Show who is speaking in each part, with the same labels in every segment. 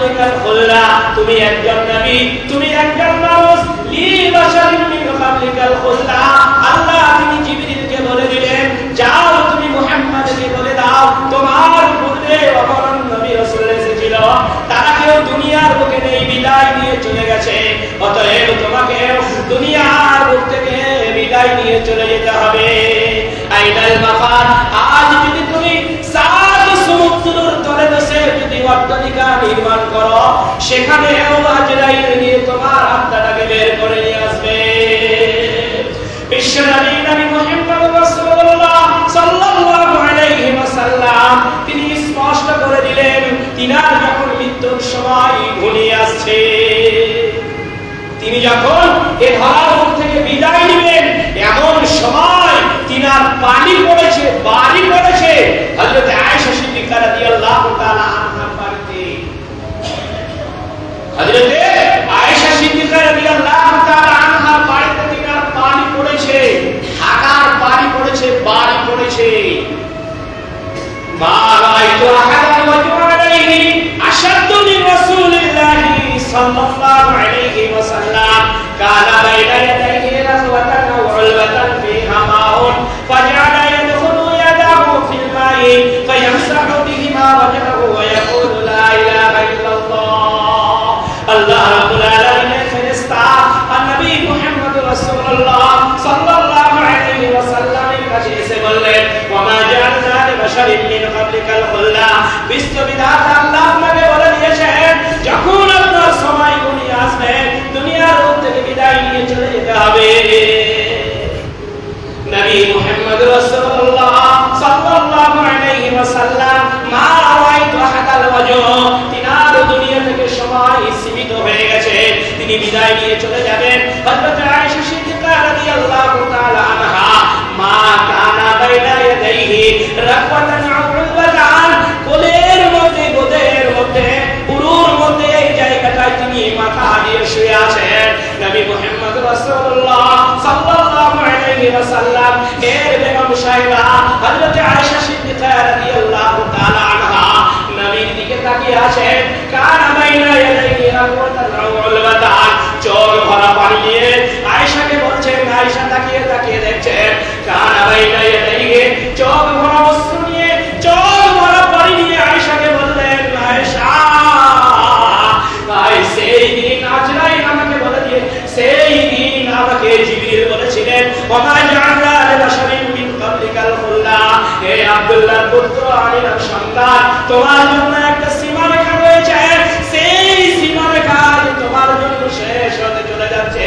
Speaker 1: ক্বাবলিকাল তুমি একজন নবী, তুমি একজন মানুষ মিন দুনিয়ার বিদায় নিয়ে চলে গেছে। অতএব তোমাকে দুনিয়ার বুক থেকে বিদায় নিয়ে চলে যেতে হবে। আইনাল মাফার আজ যদি তুমি সাত সমুদ্রের তলে বসে যদি অট্টালিকা নির্মাণ করো নিয়ে তোমার আত্মাটাকে বের করে নিয়ে আসবে। তিনি স্পষ্ট করে দিলেন, তিনার যখন মৃত্যুর সময় আসছে, তিনি যখন এ ধরার থেকে বিদায় নেবেন এমন সময় তিনার পানি পড়েছে বাড়ি ما رأيت أحدا وجوعا তিনার দুনিয়া থেকে সময় সীমিত হয়ে গেছে। তিনি বিদায় নিয়ে চলে যাবেন। হযরত আয়েশা সিদ্দিকা রাদিয়াল্লাহু তাআলা আনহা। মা কানা বাইনা ইয়াদাইহি রাকওয়াতান উলবাতান কোলের মধ্যে গোদের মধ্যে উরুর মধ্যে এই জায়গাটায় তিনি মাথা দিয়ে শুয়ে আছেন নবী মুহাম্মদ রাসূলুল্লাহ সাল্লাল্লাহু আলাইহি ওয়াসাল্লাম এর বেগম সাহেবা হযরত আয়েশা সিদ্দিকা রাদিয়াল্লাহু তাআলা আনহা নবীর দিকে তাকিয়ে আছেন কানা বাইনা ইয়াদাইহি রাকওয়াতান উলবাতান চোখ ভরা পানি নিয়ে আয়েশাকে বলছেন আয়েশা তাকিয়ে তাকিয়ে দেখছেন কানা বাইনা ইয়াদাইহি চোখ ভরা অশ্রু নিয়ে চোখ ভরা পানি নিয়ে আয়েশাকে বললেন আয়েশা ভাই সেই দিন আজরাইল আমাকে বলে দিয়ে সেই দিন আমাকে জিবরিল বলেছিলেন ওমা জাআলা লিবাশারিন মিন তোমার জন্য একটা সীমারেখা রয়েছে। সেই সীমারেখা তোমার জন্য চলে যাচ্ছে।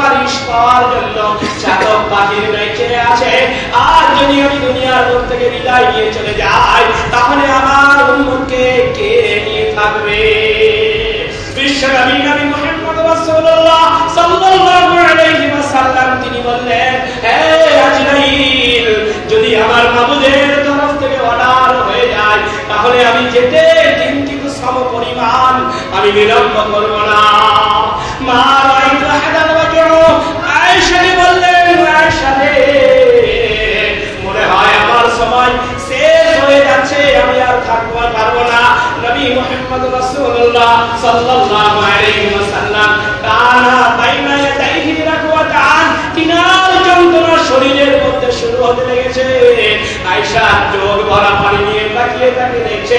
Speaker 1: সুপারিশ পাওয়ার জন্য চাতক বাহির বেঁচে আছে আর যদি আমি দুনিয়ার বুক থেকে বিদায় নিয়ে চলে যাই, তাহলে আমার উম্মতকে কে নিয়ে থাকবে? যদি আমার মাবুদের তরফ থেকে অর্ডার হয়ে যায়, তাহলে আমি যেতে কিঞ্চিত সম পরিমাণ আমি বিলম্ব করব না রাইতু আহাদান ওয়াজহু আয়েশাকে বললেন আয়েশা রে মনে হয় আমার সময় শেষ হয়ে যাচ্ছে আমি আর থাকতে পারব না নবী মুহাম্মদ রাসূলুল্লাহ সাল্লাল্লাহু আলাইহি ওয়াসাল্লাম কানা বাইনা ইয়াদাইহি রাকওয়াতান তিনার যন্ত্রণা শরীরের মধ্যে শুরু হতে লেগেছে আয়েশা চোখ ভরা পানি নিয়ে তাকিয়ে তাকিয়ে দেখছে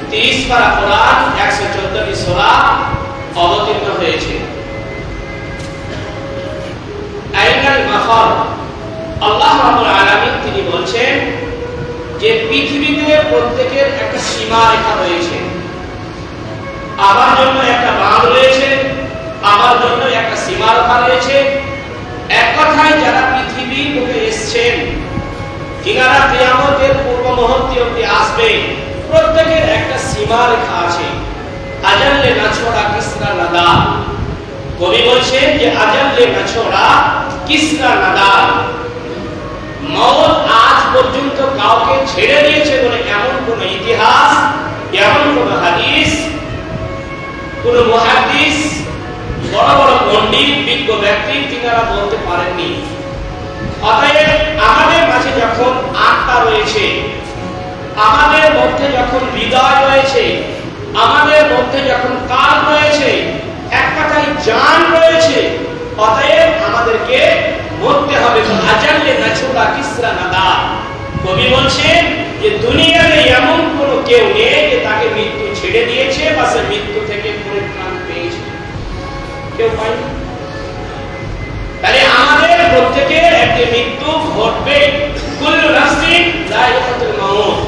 Speaker 1: 30 পারা কোরআন 114 টি সূরা অবতীর্ণ হয়েছে। আল্লাহ রাব্বুল আলামিন তিনি বলছেন যে পৃথিবীতে প্রত্যেকের একটা সীমা রেখা রয়েছে। আমার জন্য একটা বাঁধ রয়েছে, আমার জন্য একটা সীমা রেখা রয়েছে। এক কথায় যারা পৃথিবীর মুখে এসছেন কিনারা কিয়ামতের পূর্ব মুহূর্তে অব্দি আসবে, প্রত্যেকের সীমা রেখা আছে আজাল্লে না ছোড়া কিসরা নাদা কবি বলছেন যে আজাল্লে না ছোড়া কিসরা নাদা মৌত আজ পর্যন্ত কাউকে ছেড়ে দিয়েছে বলে এমন কোন ইতিহাস, এমন কোন হাদিস, কোন মুহাদ্দিস, বড় বড় পণ্ডিত, বিজ্ঞ ব্যক্তি তিনারা বলতে পারেননি। অতএব আমাদের মাঝে যখন আত্মা রয়েছে আমাদের মধ্যে যখন হৃদয় রয়েছে, আমাদের মধ্যে যখন কাল রয়েছে, এক কথায় জান রয়েছে, অতএব আমাদেরকে মরতে হবে। আজাল্লে নাছুদা কিসরা নাদা কবি বলছেন যে, দুনিয়াতে এমন কোনো কেউ নেই যে তাকে মৃত্যু ছেড়ে দিয়েছে বা সে মৃত্যু থেকে পরিত্রাণ পেয়েছে। কেউ পায়নি? তাহলে আমাদের প্রত্যেকের একটি মৃত্যু ঘটবে কুল্লু নাফসিন যায়কাতুল মাউত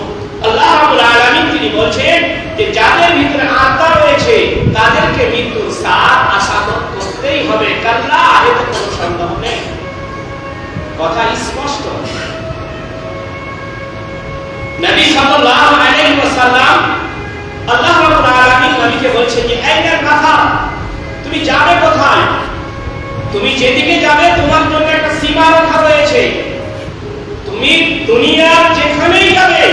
Speaker 1: আল্লাহ রাব্বুল আলামিন তিনি বলছেন যে যাদের ভিতরে আত্মা রয়েছে তাদেরকে মৃত্যুর সাথ আসাদত করতেই হবে কাল্লা এতে কোনো সন্দেহ নেই কথা স্পষ্ট নবী সাল্লাল্লাহু আলাইহি ওয়াসাল্লাম আল্লাহ রাব্বুল আলামিন নবীকে বলছেন যে আইনার মাথা, তুমি যাবে কোথায়? তুমি যেদিকে যাবে, তোমার জন্য একটা সীমা রেখা রয়েছে। তুমি দুনিয়ার যেখানেই যাবে,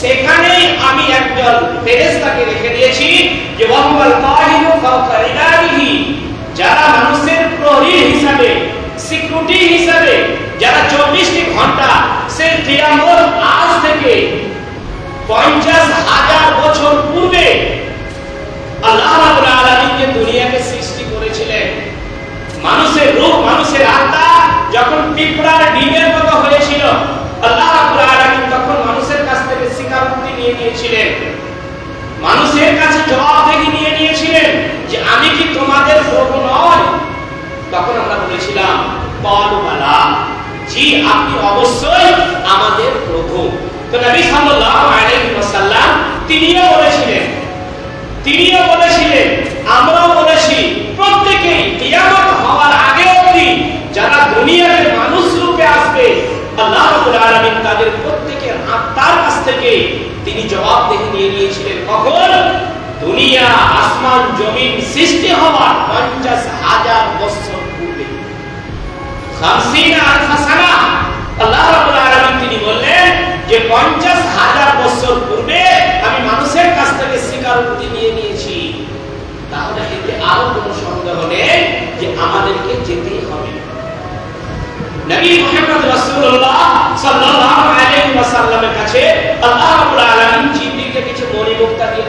Speaker 1: সেখানেই আমি একজন ফেরেশতাকে রেখে দিয়েছি যে, ওয়াহুয়াল কাহিনু ফাওকা যারা মানুষের প্রহরী হিসাবে, সিকিউরিটি হিসাবে, যারা চব্বিশটি ঘণ্টা, সে কিয়ামত আজ থেকে পঞ্চাশ হাজার বছর পূর্বে আল্লাহ আলামিন দুনিয়াকে সৃষ্টি করেছিলেন, মানুষের রূপ, মানুষের আত্মা যখন পিঁপড়ার ডিমের মতো হয়েছিল, আল্লাহ আলামিন তখন মানুষের কাছ থেকে স্বীকারোক্তি নিয়ে নিয়েছিলেন। মানুষের কাছে জবাবদিহি নিয়ে নিয়েছিলেন যে, আমি কি তোমাদের প্রভু নয়? তখন আমরা বলেছিলাম বল বালা, জি, আপনি অবশ্যই আমাদের প্রভু তো নবী সাল্লাল্লাহু আলাইহি ওয়াসাল্লাম তিনিও বলেছিলেন তিনিও বলেছিলেন আমরাও বলেছি প্রত্যেকেই কিয়ামত হওয়ার আগে অবধি যারা দুনিয়াতে মানুষ রূপে আসবে আল্লাহ রাব্বুল আলামিন তাদের প্রত্যেকের আত্মার কাছ থেকে তিনি জবাবদিহি নিয়ে নিয়েছিলেন কখন দুনিয়া, আসমান, জমিন সৃষ্টি হওয়ার পঞ্চাশ হাজার বছর পূর্বে। তিনি বললেন যে পঞ্চাশ হাজার বছর পূর্বে আমি মানুষের কাছ থেকে স্বীকারোক্তি নিয়ে নিয়েছি। তাহলে এতে আরও কোনো সন্দেহ নেই যে আমাদেরকে যেতেই হবে। কাছে আল্লাহ কিছু মণিমুক্তা দিয়ে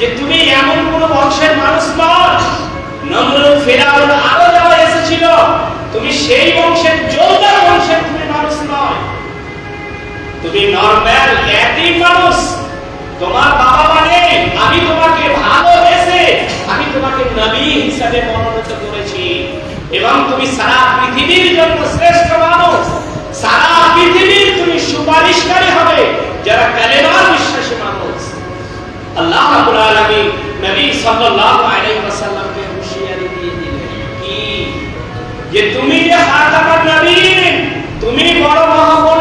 Speaker 1: যে তুমি এমন কোন বংশের মানুষ নও। নমরুদ, ফিরাউন, আরও যারা এসেছিল, তুমি সেই বংশের তোমার বাবা মানে আমি তোমাকে ভালোবেসে, আমি তোমাকে নবী হিসাবে মনোনীত করেছি। এবং তুমি সারা পৃথিবীর জন্য শ্রেষ্ঠ মানুষ। সারা পৃথিবীর তুমি সুপারিশকারী হবে, যারা কালেমার বিশ্বাসী মানুষ। আল্লাহ রাব্বুল আলামিন নবী সাল্লাল্লাহু আলাইহি ওয়াসাল্লামকে হুঁশিয়ারি দিয়ে দিলেন। কি? যে তুমি যে খাতামুন নবীন তুমি বড় তুমি